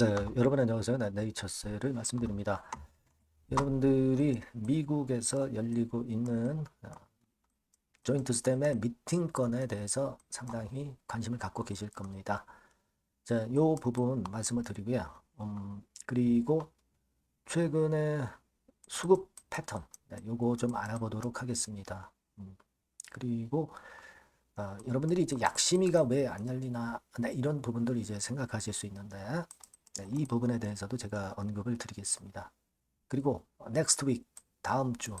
네, 여러분 안녕하세요. 네, 네이처셀을 말씀드립니다. 여러분들이 미국에서 열리고 있는 어, 조인트 스템의 미팅건에 대해서 상당히 관심을 갖고 계실 겁니다. 자, 요 부분 말씀을 드리고요. 음, 그리고 최근에 수급 패턴, 네, 요거 좀 알아보도록 하겠습니다. 음, 그리고 어, 여러분들이 이제 약심이가 왜 안 열리나 네, 이런 부분들 이제 생각하실 수 있는데 네, 이 부분에 대해서도 제가 언급을 드리겠습니다. 그리고 next week 다음 주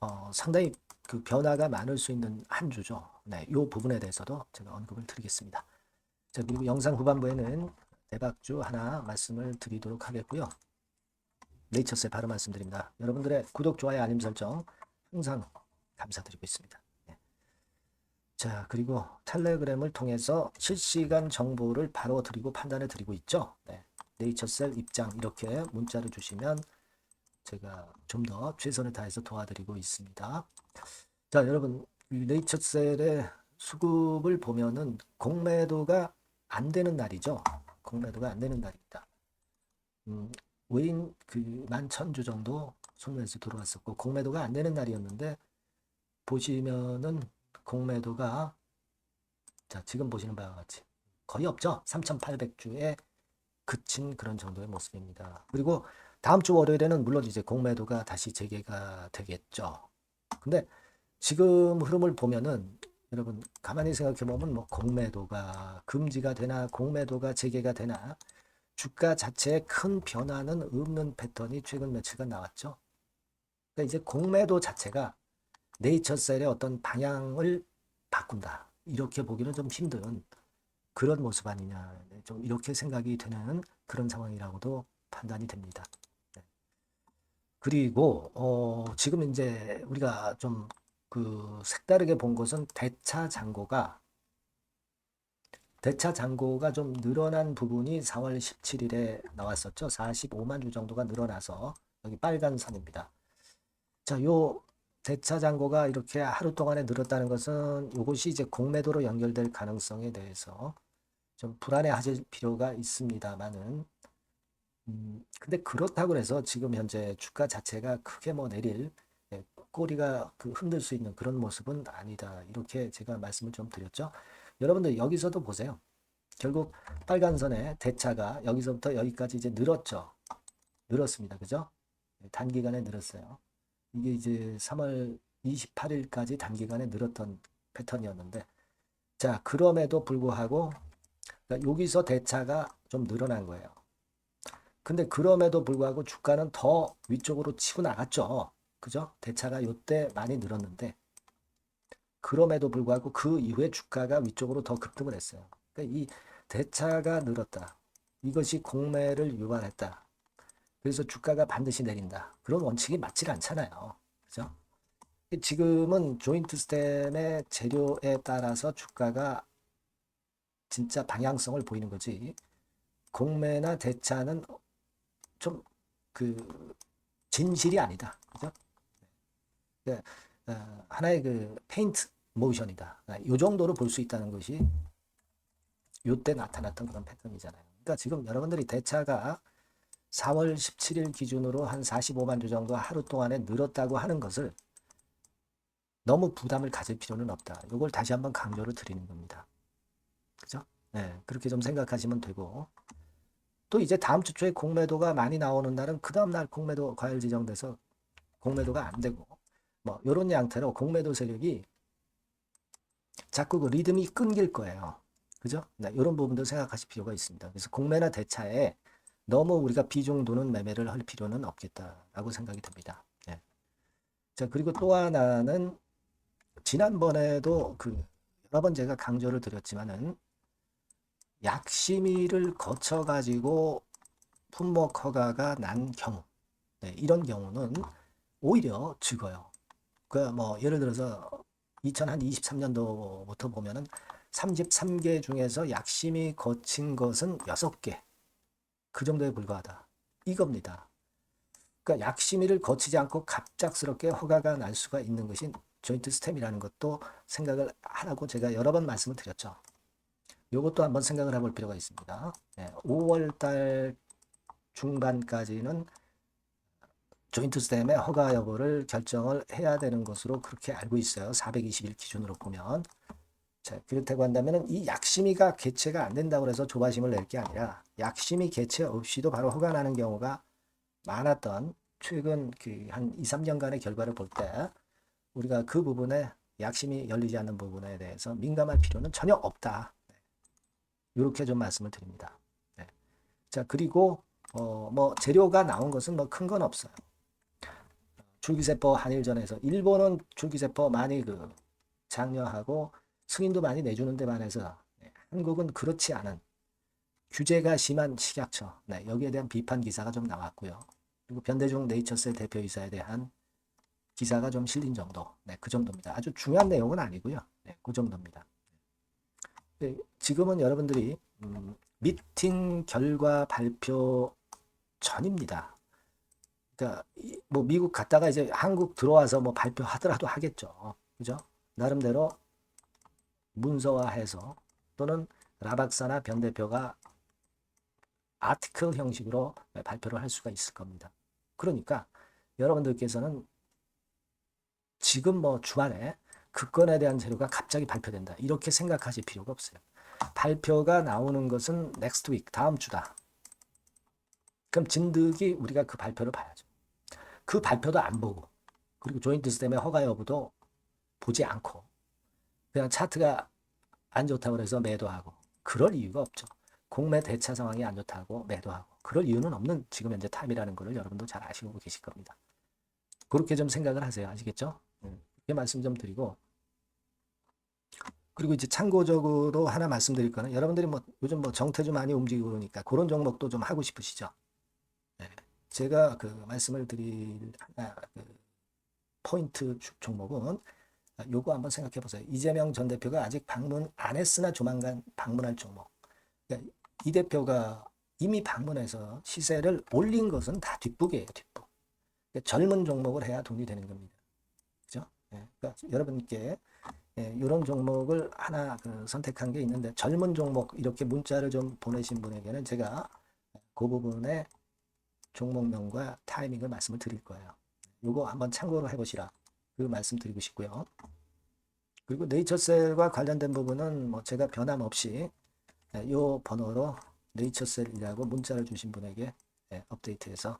어, 상당히 그 변화가 많을 수 있는 한 주죠. 네, 이 부분에 대해서도 제가 언급을 드리겠습니다. 자, 그리고 영상 후반부에는 대박주 하나 말씀을 드리도록 하겠고요. 네이처스에 바로 말씀드립니다. 여러분들의 구독, 좋아요, 알림 설정 항상 감사드리고 있습니다. 네. 자, 그리고 텔레그램을 통해서 실시간 정보를 바로 드리고 판단해 드리고 있죠. 네. 네이처셀 입장 이렇게 문자를 주시면 제가 좀 더 최선을 다해서 도와드리고 있습니다. 자, 여러분, 이 네이처셀의 수급을 보면은 공매도가 안 되는 날이죠. 공매도가 안 되는 날입니다. 음, 외인 그 11,000주 정도 손매수 들어왔었고 공매도가 안 되는 날이었는데 보시면은 공매도가 자 지금 보시는 바와 같이 거의 없죠. 3,800주에 그친 그런 정도의 모습입니다. 그리고 다음 주 월요일에는 물론 이제 공매도가 다시 재개가 되겠죠. 근데 지금 흐름을 보면은 여러분 가만히 생각해 보면 뭐 공매도가 금지가 되나 공매도가 재개가 되나 주가 자체에 큰 변화는 없는 패턴이 최근 며칠간 나왔죠. 그러니까 이제 공매도 자체가 네이처셀의 어떤 방향을 바꾼다. 이렇게 보기는 좀 힘든 그런 모습 아니냐. 좀 이렇게 생각이 되는 그런 상황이라고도 판단이 됩니다. 네. 그리고 어, 지금 이제 우리가 좀 그 색다르게 본 것은 대차 잔고가 대차 잔고가 좀 늘어난 부분이 4월 17일에 나왔었죠. 45만 주 정도가 늘어나서 여기 빨간 선입니다. 자, 요 대차 잔고가 이렇게 하루 동안에 늘었다는 것은 이것이 이제 공매도로 연결될 가능성에 대해서 좀 불안해하실 필요가 있습니다만은 음, 근데 그렇다고 해서 지금 현재 주가 자체가 크게 뭐 내릴 예, 꼬리가 그 흔들 수 있는 그런 모습은 아니다. 이렇게 제가 말씀을 좀 드렸죠. 여러분들 여기서도 보세요. 결국 빨간선의 대차가 여기서부터 여기까지 이제 늘었죠. 늘었습니다. 그죠? 네, 단기간에 늘었어요. 이게 이제 3월 28일까지 단기간에 늘었던 패턴이었는데 자 그럼에도 불구하고 그러니까 여기서 대차가 좀 늘어난 거예요. 근데 그럼에도 불구하고 주가는 더 위쪽으로 치고 나갔죠. 그죠? 대차가 요때 많이 늘었는데 그럼에도 불구하고 그 이후에 주가가 위쪽으로 더 급등을 했어요. 그러니까 이 대차가 늘었다. 이것이 공매를 유발했다. 그래서 주가가 반드시 내린다. 그런 원칙이 맞질 않잖아요. 그죠? 지금은 조인트 스템의 재료에 따라서 주가가 진짜 방향성을 보이는 거지. 공매나 대차는 좀 그 진실이 아니다. 그죠? 그 어, 하나의 그 페인트 모션이다. 이 정도로 볼 수 있다는 것이 요때 나타났던 그런 패턴이잖아요. 그러니까 지금 여러분들이 대차가 4월 17일 기준으로 한 45만 주 정도 하루 동안에 늘었다고 하는 것을 너무 부담을 가질 필요는 없다. 이걸 다시 한번 강조를 드리는 겁니다. 그죠? 네, 그렇게 좀 생각하시면 되고 또 이제 다음 주 초에 공매도가 많이 나오는 날은 그 다음 날 공매도 과열 지정돼서 공매도가 안 되고 뭐 이런 양태로 공매도 세력이 자꾸 그 리듬이 끊길 거예요. 그죠? 네, 이런 부분도 생각하실 필요가 있습니다. 그래서 공매나 대차에 너무 우리가 비중 두는 매매를 할 필요는 없겠다라고 생각이 듭니다. 네. 자, 그리고 또 하나는 지난번에도 그 여러 번 제가 강조를 드렸지만은 약심의를 거쳐 가지고 품목 허가가 난 경우 네, 이런 경우는 오히려 죽어요. 그뭐 예를 들어서 2023년도부터 보면은 33개 중에서 약심이 거친 것은 6개. 그 정도에 불과하다. 이겁니다. 그러니까 약심이를 거치지 않고 갑작스럽게 허가가 날 수가 있는 것이 조인트 스템이라는 것도 생각을 하라고 제가 여러 번 말씀을 드렸죠. 요것도 한번 생각을 해볼 필요가 있습니다. 5월 달 중반까지는 조인트 스템의 허가 여부를 결정을 해야 되는 것으로 그렇게 알고 있어요. 421 기준으로 보면. 자, 그렇다고 한다면 이 약심이가 개체가 안 된다고 해서 조바심을 낼 게 아니라 약심이 개체 없이도 바로 허가 나는 경우가 많았던 최근 그 한 2, 3년간의 결과를 볼 때 우리가 그 부분에 약심이 열리지 않는 부분에 대해서 민감할 필요는 전혀 없다. 이렇게 좀 말씀을 드립니다. 네. 자, 그리고 어, 뭐 재료가 나온 것은 뭐 큰 건 없어요. 줄기세포 한일전에서 일본은 줄기세포 많이 그 장려하고 승인도 많이 내주는 데 반해서 네, 한국은 그렇지 않은 규제가 심한 식약처 네, 여기에 대한 비판 기사가 좀 나왔고요. 그리고 변대중 네이처셀 대표이사에 대한 기사가 좀 실린 정도. 네, 그 정도입니다. 아주 중요한 내용은 아니고요. 네, 그 정도입니다. 네, 지금은 여러분들이 음, 미팅 결과 발표 전입니다. 그러니까 이- 뭐 미국 갔다가 이제 한국 들어와서 뭐 발표하더라도 하겠죠. 그죠? 나름대로 문서화해서 또는 라박사나 변 대표가 아티클 형식으로 발표를 할 수가 있을 겁니다. 그러니까 여러분들께서는 지금 뭐 주말에 그 건에 대한 재료가 갑자기 발표된다. 이렇게 생각하실 필요가 없어요. 발표가 나오는 것은 next week, 다음 주다. 그럼 진득이 우리가 그 발표를 봐야죠. 그 발표도 안 보고, 그리고 조인트 스템의 허가 여부도 보지 않고, 그냥 차트가 안 좋다고 해서 매도하고, 그럴 이유가 없죠. 공매 대차 상황이 안 좋다고 매도하고, 그럴 이유는 없는 지금 현재 타임이라는 것을 여러분도 잘 아시고 계실 겁니다. 그렇게 좀 생각을 하세요. 아시겠죠? 음, 그렇게 말씀 좀 드리고, 그리고 이제 참고적으로 하나 말씀드릴 거는 여러분들이 뭐 요즘 뭐 정태주 많이 움직이고 그러니까 그런 종목도 좀 하고 싶으시죠? 네. 제가 그 말씀을 드릴 하나 그 포인트 주- 종목은 아, 요거 한번 생각해 보세요. 이재명 전 대표가 아직 방문 안 했으나 조만간 방문할 종목. 그러니까 이 대표가 이미 방문해서 시세를 올린 것은 다 뒷북이에요, 뒷북. 그러니까 젊은 종목을 해야 돈이 되는 겁니다. 그죠? 예, 그러니까 여러분께 예, 이런 종목을 하나 그 선택한 게 있는데 젊은 종목 이렇게 문자를 좀 보내신 분에게는 제가 그 부분에 종목명과 타이밍을 말씀을 드릴 거예요. 요거 한번 참고를 해보시라 그 말씀 드리고 싶고요. 그리고 네이처셀과 관련된 부분은 뭐 제가 변함없이 예, 요 번호로 네이처셀이라고 문자를 주신 분에게 예, 업데이트해서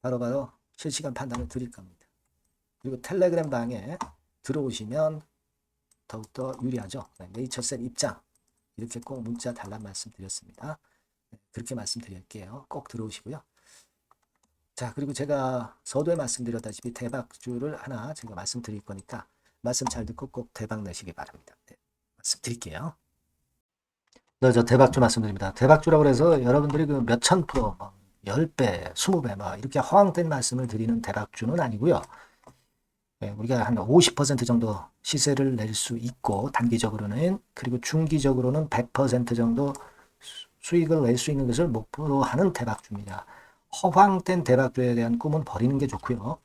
바로 바로 실시간 판단을 드릴 겁니다. 그리고 텔레그램 방에 들어오시면 더욱더 유리하죠. 네, 네이처셀 입장 이렇게 꼭 문자 달란 말씀 드렸습니다. 네, 그렇게 말씀드릴게요. 꼭 들어오시고요. 자 그리고 제가 서두에 말씀드렸다시피 대박주를 하나 제가 말씀드릴 거니까 말씀 잘 듣고 꼭 대박 내시기 바랍니다. 네, 말씀드릴게요. 네, 저 대박주 말씀드립니다. 대박주라고 해서 여러분들이 그 몇천 프로, 뭐 10배, 20배, 뭐 이렇게 허황된 말씀을 드리는 대박주는 아니고요. 예, 우리가 한 50% 정도 시세를 낼 수 있고 단기적으로는 그리고 중기적으로는 100% 정도 수- 수익을 낼 수 있는 것을 목표로 하는 대박주입니다. 허황된 대박주에 대한 꿈은 버리는 게 좋고요.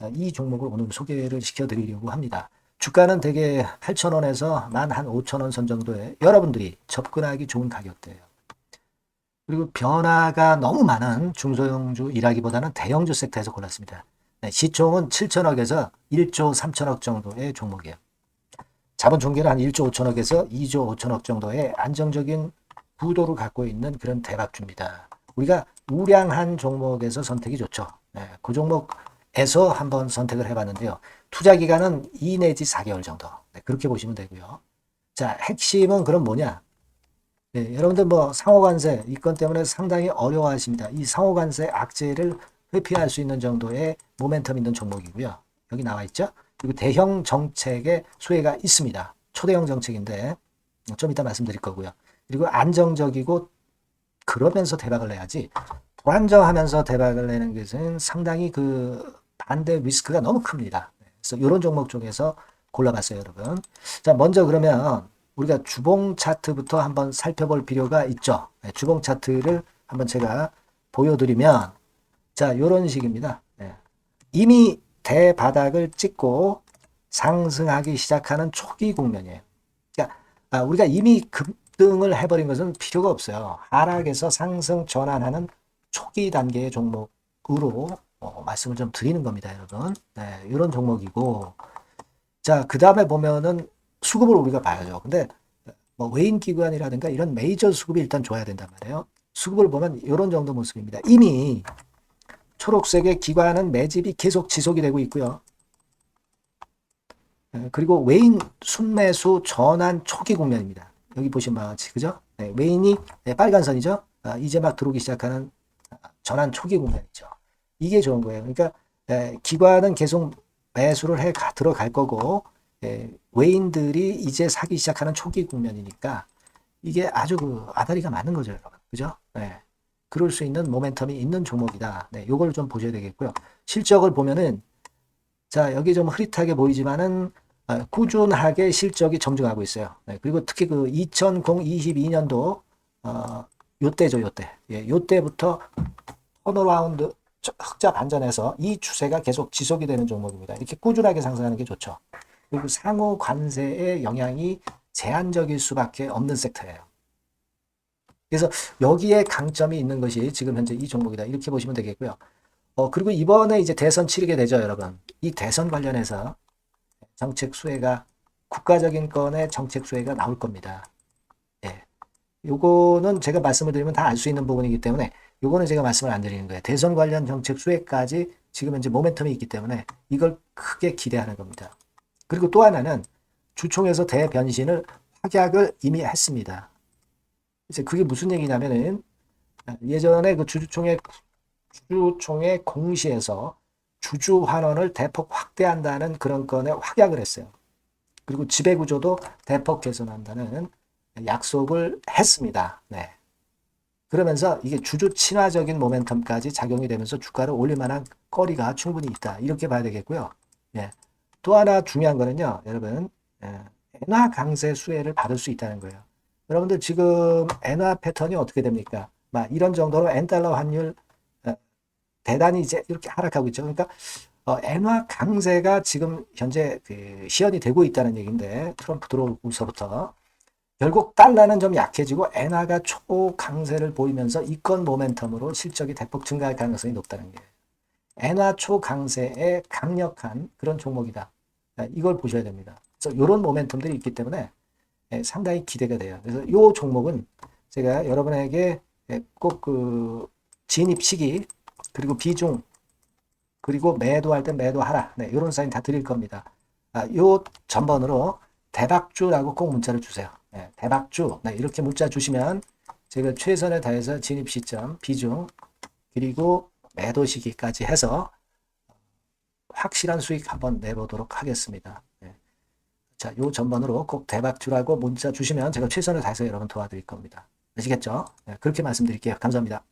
아, 이 종목을 오늘 소개를 시켜드리려고 합니다. 주가는 대개 8,000원에서 만 한 5,000원 선 정도에 여러분들이 접근하기 좋은 가격대예요. 그리고 변화가 너무 많은 중소형주 일하기보다는 대형주 섹터에서 골랐습니다. 네, 시총은 7천억에서 1조 3천억 정도의 종목이에요. 자본 총계는 한 1조 5천억에서 2조 5천억 정도의 안정적인 구도를 갖고 있는 그런 대박주입니다. 우리가 우량한 종목에서 선택이 좋죠. 네, 그 종목에서 한번 선택을 해봤는데요. 투자 기간은 2 내지 4개월 정도. 네, 그렇게 보시면 되고요. 자, 핵심은 그럼 뭐냐? 네, 여러분들 뭐 상호관세 이건 때문에 상당히 어려워하십니다. 이 상호관세 악재를 회피할 수 있는 정도의 모멘텀 있는 종목이고요. 여기 나와 있죠. 그리고 대형 정책의 수혜가 있습니다. 초대형 정책인데 좀 이따 말씀드릴 거고요. 그리고 안정적이고 그러면서 대박을 내야지 불안정하면서 대박을 내는 것은 상당히 그 반대 리스크가 너무 큽니다. 그래서 이런 종목 중에서 골라봤어요, 여러분. 자, 먼저 그러면 우리가 주봉 차트부터 한번 살펴볼 필요가 있죠. 네, 주봉 차트를 한번 제가 보여드리면 자, 이런 식입니다. 네. 이미 대바닥을 찍고 상승하기 시작하는 초기 국면이에요. 그러니까 아, 우리가 이미 급, 급등을 해버린 것은 필요가 없어요. 하락에서 상승 전환하는 초기 단계의 종목으로 어, 말씀을 좀 드리는 겁니다, 여러분. 네, 이런 종목이고. 자, 그 다음에 보면은 수급을 우리가 봐야죠. 근데 뭐 외인 기관이라든가 이런 메이저 수급이 일단 줘야 된단 말이에요. 수급을 보면 이런 정도 모습입니다. 이미 초록색의 기관은 매집이 계속 지속이 되고 있고요. 예, 그리고 외인 순매수 전환 초기 국면입니다. 여기 보시면 같이 그죠? 네, 외인이 네, 빨간 선이죠. 아, 이제 막 들어오기 시작하는 아, 전환 초기 국면이죠. 이게 좋은 거예요. 그러니까 예, 기관은 계속 매수를 해 가, 들어갈 거고 예, 외인들이 이제 사기 시작하는 초기 국면이니까 이게 아주 그 아다리가 맞는 거죠, 여러분. 그죠? 네. 그럴 수 있는 모멘텀이 있는 종목이다. 네, 요걸 좀 보셔야 되겠고요. 실적을 보면은 자, 여기 좀 흐릿하게 보이지만은 아, 꾸준하게 실적이 정정하고 있어요. 네, 그리고 특히 그 2022년도 어, 요때죠, 요때. 예, 요때부터 턴어라운드 흑자 반전해서 이 추세가 계속 지속이 되는 종목입니다. 이렇게 꾸준하게 상승하는 게 좋죠. 그리고 상호 관세의 영향이 제한적일 수밖에 없는 섹터예요. 그래서 여기에 강점이 있는 것이 지금 현재 이 종목이다. 이렇게 보시면 되겠고요. 어, 그리고 이번에 이제 대선 치르게 되죠, 여러분. 이 대선 관련해서 정책 수혜가 국가적인 건의 정책 수혜가 나올 겁니다. 예. 요거는 제가 말씀을 드리면 다 알 수 있는 부분이기 때문에 요거는 제가 말씀을 안 드리는 거예요. 대선 관련 정책 수혜까지 지금 현재 모멘텀이 있기 때문에 이걸 크게 기대하는 겁니다. 그리고 또 하나는 주총에서 대변신을 확약을 이미 했습니다. 이제 그게 무슨 얘기냐면은 예전에 그 주주총회 주주총회 공시에서 주주 환원을 대폭 확대한다는 그런 건에 확약을 했어요. 그리고 지배 구조도 대폭 개선한다는 약속을 했습니다. 네. 그러면서 이게 주주 친화적인 모멘텀까지 작용이 되면서 주가를 올릴 만한 거리가 충분히 있다. 이렇게 봐야 되겠고요. 예. 또 하나 중요한 거는요, 여러분, 예. 엔화 강세 수혜를 받을 수 있다는 거예요. 여러분들 지금 엔화 패턴이 어떻게 됩니까? 막 이런 정도로 엔달러 환율 어, 대단히 이제 이렇게 하락하고 있죠. 그러니까 어, 엔화 강세가 지금 현재 그 시연이 되고 있다는 얘기인데 트럼프 들어오고서부터 결국 달러는 좀 약해지고 엔화가 초강세를 보이면서 이건 모멘텀으로 실적이 대폭 증가할 가능성이 높다는 게 엔화 초강세의 강력한 그런 종목이다. 네, 이걸 보셔야 됩니다. 그래서 이런 모멘텀들이 있기 때문에 예, 상당히 기대가 돼요. 그래서 이 종목은 제가 여러분에게 예, 꼭그 진입 시기 그리고 비중 그리고 매도할 때 매도하라. 네, 이런 사인 다 드릴 겁니다. 아, 요 전번으로 대박주라고 꼭 문자를 주세요. 네, 대박주. 네, 이렇게 문자 주시면 제가 최선을 다해서 진입 시점, 비중, 그리고 매도 시기까지 해서 확실한 수익 한번 내보도록 하겠습니다. 네. 자, 요 전번으로 꼭 대박주라고 문자 주시면 제가 최선을 다해서 여러분 도와드릴 겁니다. 아시겠죠? 네, 그렇게 말씀드릴게요. 감사합니다.